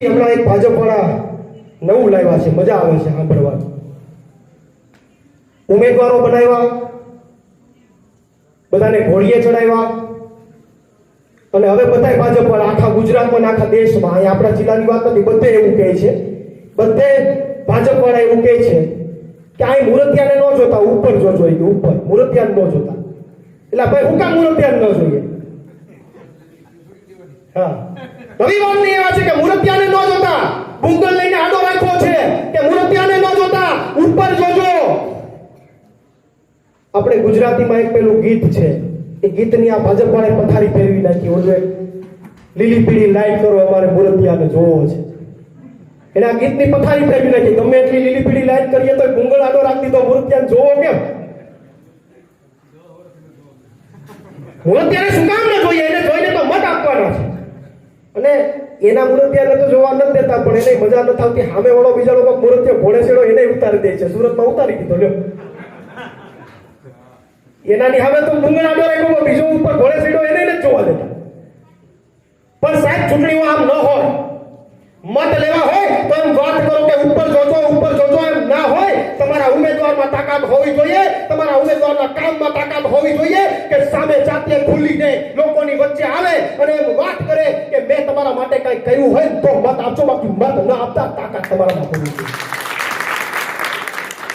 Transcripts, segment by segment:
હમણાં એક ભાજપ વાળા નવું લાવ્યા છે, મજા આવે છે સાંભળવા. ઉમેદવારો બનાવ્યા, બધાને ઘોડીએ ચડાવ્યા. અને હવે બધાય ભાજપ વાળા આખા ગુજરાતમાં આખા દેશમાં, અહીંયા આપણા જિલ્લાની વાત નથી, બધે એવું કહે છે. બધે ભાજપ વાળા એવું કહે છે કે આ મૂર્તિયાને ન જોતા, ઉપર જોજો એ ઉપર, મૂર્તિયાને ન જોતા. એટલે ભાઈ હું કામ મૂર્તિયાને ન જોઈએ? હા. વાત એવા છે કે મૂર્તિયાને ન જોતા ગુંગલ લઈને આડો રાખ્યો છે કે મૂર્તિયાને ન જોતા, ઉપર જોજો. આપણે ગુજરાતીમાં એક પેલું ગીત છે. એ ગીતની આ ભાજપ વાળે પથારી ફેરવી નાખી. ઓલું લીલી પીળી લાઈટ કરો, અમારે મૂર્તિયાને જોવો છે. એને આ ગીતની પથારી ફેરવી નાખી. ગમે એટલી લીલી પીળી લાઈટ કરીએ તો ભૂંગળ આડો રાખી દીધો મૂર્તિયાને જોવો કેમ? મૂર્તિયાને શું કામ ન જોઈએ એને જોઈને તો મત આપવાનો છે અને એના મૂર્તિયાને તો જોવા નથી દેતા, પણ એને મજા નથી આવતી. સામે વાળો બીજા લોકો મૂર્તિયો ઘોડે છેડો એને ઉતારી દે છે. સુરતમાં ઉતારી દીધો, લ્યો. એનાની હવે તો ડુંગળા ડોરે ગયો બીજો ઉપર ઘોડે છેડો એને નથી જોવા દેતા. પણ સાહેબ, ચૂંટણીઓ આમ ન હોય, મત લેવા હોય, તો એમ વાત કરો કે ઉપર જોજો ઉપર જોજો એમ ના હોય, તમારા ઉમેદવારમાં તાકાત હોવી જોઈએ ઉમેદવારના કામમાં તાકાત હોવી જોઈએ કે સામે જાતે ખુલીને લોકોની વચ્ચે આવે અને એમ વાત કરે કે મેં તમારા માટે કંઈ કહ્યું હોય તો મત આપજો. બાકી મત ન આપતા તાકાત તમારામાં હોવી જોઈએ.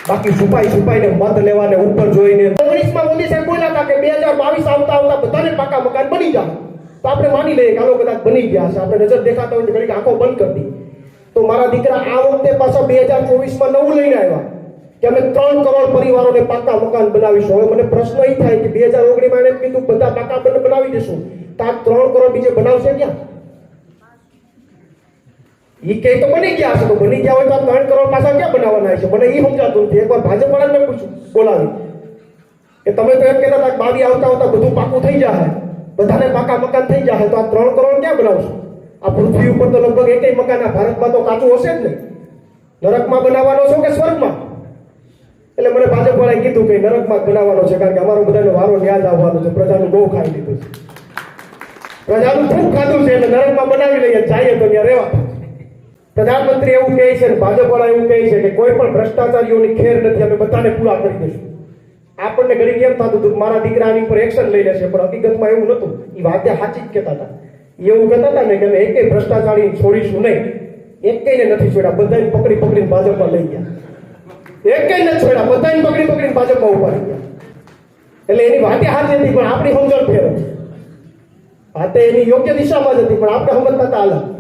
બાકી છુપાઈ છુપાઈને મત લેવાને ઉપર જોઈને ઓગણીસમાં મોદી સાહેબ બોલ્યા હતા કે બે હજાર બાવીસ આવતા આવતા બધાને પાકા મકાન બની જાય તો આપણે માની લઈએ કે આ લોકો કદાચ બની ગયા છે. આપણે નજર દેખાતા હોય ઘડીક આંખો બંધ કરી તો મારા દીકરા આ વખતે પાછા બે હજાર ચોવીસમાં નવું લઈને આવ્યા. કે અમે ત્રણ કરોડ પરિવારોને પાકા મકાન બનાવીશું. હવે મને પ્રશ્ન એ થાય કે બે હજાર ઓગણીમાં એમ કીધું, બધા પાકા બનાવી દેશું. તો આ ત્રણ કરોડ બીજે બનાવશે ક્યાં? એ કે તો બની ગયા છે. તો બની ગયા હોય તો આ ત્રણ કરોડ પાછા ક્યાં બનાવવાના છે મને એ સમજાતું નથી. એકવાર ભાજપ વાળાને પૂછું બોલાવી, કે તમે તો એમ કહેતા હતા બાવી આવતા આવતા બધું પાકું થઈ જાય બધાને પાકા મકાન થઈ જાય તો આ ત્રણ કરોડ ક્યાં બનાવશો? આ પૃથ્વી ઉપર તો લગભગ એકેય મકાન આ ભારતમાં તો કાચું હશે જ નહીં. નરકમાં બનાવવાનો છો કે સ્વર્ગમાં? એટલે મને ભાજપવાળાએ કીધું કે નરકમાં ગણાવવાનો છે, કારણ કે અમારો બધાનો વારો ન્યાજ આવવાનો છે. પ્રજાનું બહુ ખાઈ લીધું છે. પ્રજાનું ખૂબ ખાધું છે એટલે નરકમાં બનાવી લઈએ જાય તો ત્યાં રહેવા પ્રધાનમંત્રી એવું કહે છે ને ભાજપ વાળા એવું કહે છે કે કોઈ પણ ભ્રષ્ટાચારીઓની ખેર નથી, અમે બધાને પૂરા કરી દઈશું. આપણને ઘડી કેમ થતું હતું મારા દીકરા આની ઉપર એક્શન લઈ લેશે, પણ હકીકતમાં એવું નતું એ વાતે સાચી જ કહેતા હતા. એવું કહેતા હતા ને કે અમે એકે ભ્રષ્ટાચારી છોડીશું નહીં. એકેયને નથી છોડ્યા બધાને પકડી પકડીને ભાજપમાં લઈ ગયા. એકેય નથી છોડ્યા. બધાને પકડી પકડીને ભાજપમાં ઉપાડી ગયા. એટલે એની વાતે સાચી નથી, પણ આપણી સમજણ ફેર વાતે એની યોગ્ય દિશામાં જ હતી, પણ આપણે સમજતા હતા અલગ